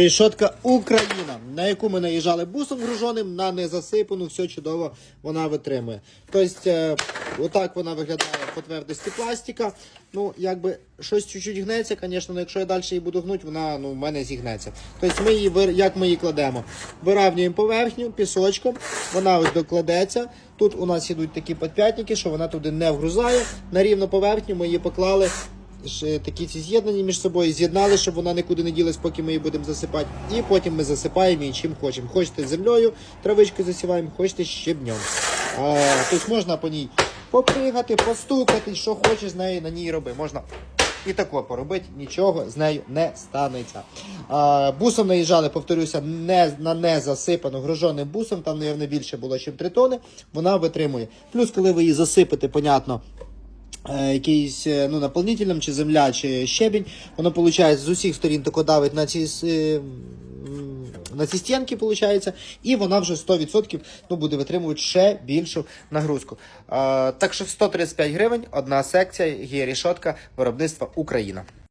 Рішотка Україна, на яку ми наїжджали бусом гружоним, на незасипану, все чудово вона витримує. Тобто, е, отак вона виглядає по твердості пластика. Ну, якби щось чуть-чуть гнеться, звісно, але якщо я далі її буду гнути, вона ну, в мене зігнеться. Тобто, ми її, як ми її кладемо? Виравнюємо поверхню пісочком, вона ось докладеться. Тут у нас ідуть такі подп'ятники, що вона туди не вгрузає. На рівну поверхню ми її поклали такі ці з'єднані між собою, з'єднали, щоб вона нікуди не ділась, поки ми її будемо засипати. І потім ми засипаємо її чим хочемо. Хочете землею, травичкою засіваємо, хочете щебнем. Тобто можна по ній попригати, постукати, що хочеш з нею на ній роби. Можна і тако поробити, нічого з нею не станеться. А, бусом наїжджали, повторюся, не, на незасипану гружоним бусом, там, мабуть, більше було, ніж 3 тони, вона витримує. Плюс, коли ви її засипете, понятно, якийсь е, ну, наповнителем, чи земля, чи щебінь, воно виходить з усіх сторін тако давить на ці. е, На ці стінки, виходить, і вона вже 100% ну, буде витримувати ще більшу нагрузку. А, так що 135 гривень, одна секція, є рішотка виробництва Україна.